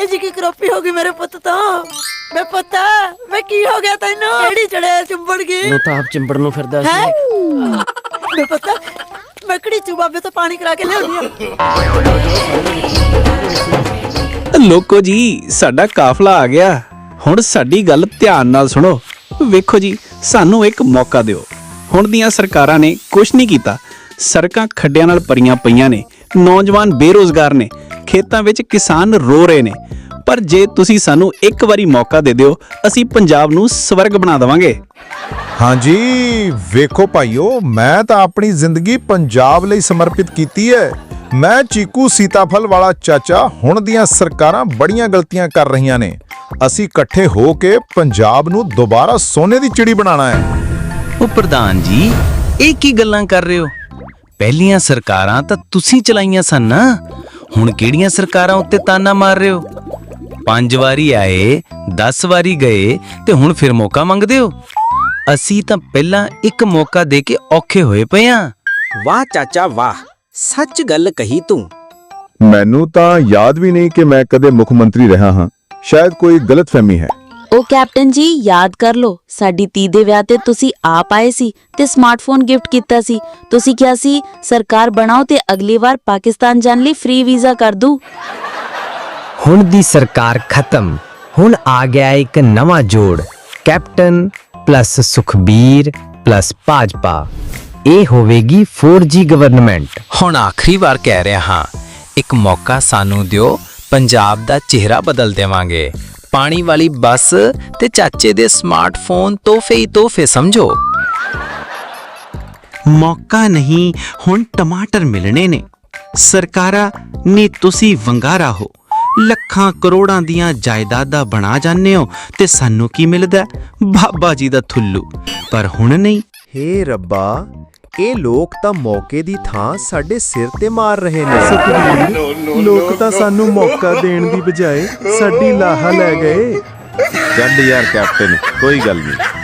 ਆਈ ਜੀ ਕੀ ਕਰੋਪੀ ਹੋ ਗਈ ਮੇਰੇ ਪੁੱਤ ਤੋਂ? ਵੇ ਪੁੱਤ ਵੇ ਕੀ ਹੋ ਗਿਆ ਤੈਨੂੰ? ਕਿਹੜੀ ਚੜਿਆ ਚੁੰਬੜ ਗਈ? ਨੂੰ ਤਾਂ ਆਪ ਚਿੰਬੜ ਨੂੰ ਫਿਰਦਾ ਹੈ? ਸੀ ਵੇ ਪੁੱਤ ਮੈਂ ਕਿਹੜੀ ਚੂ ਬਾਬੇ ਤੋਂ ਪਾਣੀ ਕਰਾ ਕੇ ਲਿਆਉਣੀ ਆ? ਲੋਕੋ ਜੀ ਸਾਡਾ ਕਾਫਲਾ ਆ ਗਿਆ। ਹੁਣ ਸਾਡੀ ਗੱਲ ਧਿਆਨ ਨਾਲ ਸੁਣੋ। ਵੇਖੋ ਜੀ ਸਾਨੂੰ ਇੱਕ ਮੌਕਾ ਦਿਓ। ਹੁਣ ਦੀਆਂ ਸਰਕਾਰਾਂ ਨੇ ਕੁਝ ਨਹੀਂ ਕੀਤਾ। ਸੜਕਾਂ ਖੱਡਿਆਂ ਨਾਲ ਭਰੀਆਂ ਪਈਆਂ ਨੇ। ਨੌਜਵਾਨ ਬੇਰੋਜ਼ਗਾਰ ਨੇ। ਖੇਤਾਂ ਵਿੱਚ ਕਿਸਾਨ ਰੋ ਰਹੇ ਨੇ। ਪਰ ਜੇ ਤੁਸੀਂ ਸਾਨੂੰ ਇੱਕ ਵਾਰੀ ਮੌਕਾ ਦੇ ਦਿਓ ਅਸੀਂ ਪੰਜਾਬ ਨੂੰ ਸਵਰਗ ਬਣਾ ਦੇਵਾਂਗੇ। ਹਾਂਜੀ ਵੇਖੋ ਭਾਈਓ ਮੈਂ ਤਾਂ ਆਪਣੀ ਜ਼ਿੰਦਗੀ ਪੰਜਾਬ ਲਈ ਸਮਰਪਿਤ ਕੀਤੀ ਹੈ। ਮੈਂ ਚੀਕੂ ਸੀਤਾਫਲ ਵਾਲਾ ਚਾਚਾ ਹੁਣ ਦੀਆਂ ਸਰਕਾਰਾਂ ਬੜੀਆਂ ਗਲਤੀਆਂ ਕਰ ਰਹੀਆਂ ਨੇ। ਅਸੀਂ ਇਕੱਠੇ ਹੋ ਕੇ ਪੰਜਾਬ ਨੂੰ ਦੁਬਾਰਾ ਸੋਨੇ ਦੀ ਚਿੜੀ ਬਣਾਉਣਾ ਹੈ। ਉਹ ਪ੍ਰਧਾਨ ਜੀ ਇਹ ਕੀ ਗੱਲਾਂ ਕਰ ਰਹੇ ਹੋ? ਪਹਿਲੀਆਂ ਸਰਕਾਰਾਂ ਤਾਂ ਤੁਸੀਂ ਚਲਾਈਆਂ ਸਨ ਨਾ। ਹੁਣ ਕਿਹੜੀਆਂ ਸਰਕਾਰਾਂ ਉੱਤੇ ਤਾਨਾ ਮਾਰ ਰਹੇ ਹੋ? ਪੰਜ ਵਾਰੀ ਆਏ 10 ਵਾਰੀ ਗਏ ਤੇ ਹੁਣ ਫਿਰ ਮੌਕਾ ਮੰਗਦੇ ਹੋ? ਅਸੀਂ ਤਾਂ ਪਹਿਲਾਂ ਇੱਕ ਮੌਕਾ ਦੇ ਕੇ ਔਖੇ ਹੋਏ ਪਏ ਆਂ। ਵਾਹ ਚਾਚਾ ਵਾਹ ਸੱਚ ਗੱਲ ਕਹੀ ਤੂੰ। ਮੈਨੂੰ ਤਾਂ ਯਾਦ ਵੀ ਨਹੀਂ ਕਿ ਮੈਂ ਕਦੇ ਮੁੱਖ ਮੰਤਰੀ ਰਿਹਾ ਹਾਂ। ਸ਼ਾਇਦ ਕੋਈ ਗਲਤਫਹਿਮੀ ਹੈ। ਉਹ ਕੈਪਟਨ ਜੀ ਯਾਦ ਕਰ ਲੋ ਸਾਡੀ ਧੀ ਦੇ ਵਿਆਹ ਤੇ ਤੁਸੀਂ ਆਪ ਆਏ ਸੀ ਤੇ ਸਮਾਰਟਫੋਨ ਗਿਫਟ ਕੀਤਾ ਸੀ। ਤੁਸੀਂ ਕਿਹਾ ਸੀ ਸਰਕਾਰ ਬਣਾਓ ਤੇ ਅਗਲੀ ਵਾਰ ਪਾਕਿਸਤਾਨ ਜਾਣ ਲਈ ਫ੍ਰੀ ਵੀਜ਼ਾ ਕਰ ਦੂ ਹੁਣ ਦੀ ਸਰਕਾਰ ਖਤਮ। ਹੁਣ ਆ ਗਿਆ ਇੱਕ ਨਵਾਂ ਜੋੜ captain plus Sukhbir plus Bhajpa. ਇਹ ਹੋਵੇਗੀ 4G ਗਵਰਨਮੈਂਟ ਹੁਣ ਆਖਰੀ ਵਾਰ ਕਹਿ ਰਿਹਾ ਹਾਂ ਇੱਕ ਮੌਕਾ ਸਾਨੂੰ ਦਿਓ ਪੰਜਾਬ ਦਾ ਚਿਹਰਾ ਬਦਲ ਦੇਵਾਂਗੇ। ਪਾਣੀ ਵਾਲੀ ਬੱਸ ਤੇ ਚਾਚੇ ਦੇ ਸਮਾਰਟਫੋਨ ਤੋਹਫੇ ਹੀ ਤੋਹਫੇ ਸਮਝੋ। ਮੌਕਾ ਨਹੀਂ ਹੁਣ ਟਮਾਟਰ ਮਿਲਣੇ ਨੇ। ਸਰਕਾਰਾਂ ਨੇ ਤੁਸੀਂ ਵੰਗਾਰਾ ਹੋ। ਲੱਖਾਂ ਕਰੋੜਾਂ ਦੀਆਂ ਜਾਇਦਾਦਾਂ ਬਣਾ ਜਾਂਦੇ ਹੋ ਤੇ ਸਾਨੂੰ ਕੀ ਮਿਲਦਾ? ਬਾਬਾ ਜੀ ਦਾ ਥੁੱਲੂ। ਪਰ ਹੁਣ ਨਹੀਂ। ਹੇ ਰੱਬਾ ਇਹ ਲੋਕ ਤਾਂ ਮੌਕੇ ਦੀ ਥਾਂ ਸਾਡੇ ਸਿਰ ਤੇ ਮਾਰ ਰਹੇ ਨੇ। ਲੋਕ ਤਾਂ ਸਾਨੂੰ ਮੌਕਾ ਦੇਣ ਦੀ ਬਜਾਏ ਸਾਡੀ ਲਾਹਾ ਲੈ ਗਏ। ਚੱਲ ਯਾਰ ਕੈਪਟਨ ਕੋਈ ਗੱਲ ਨਹੀਂ।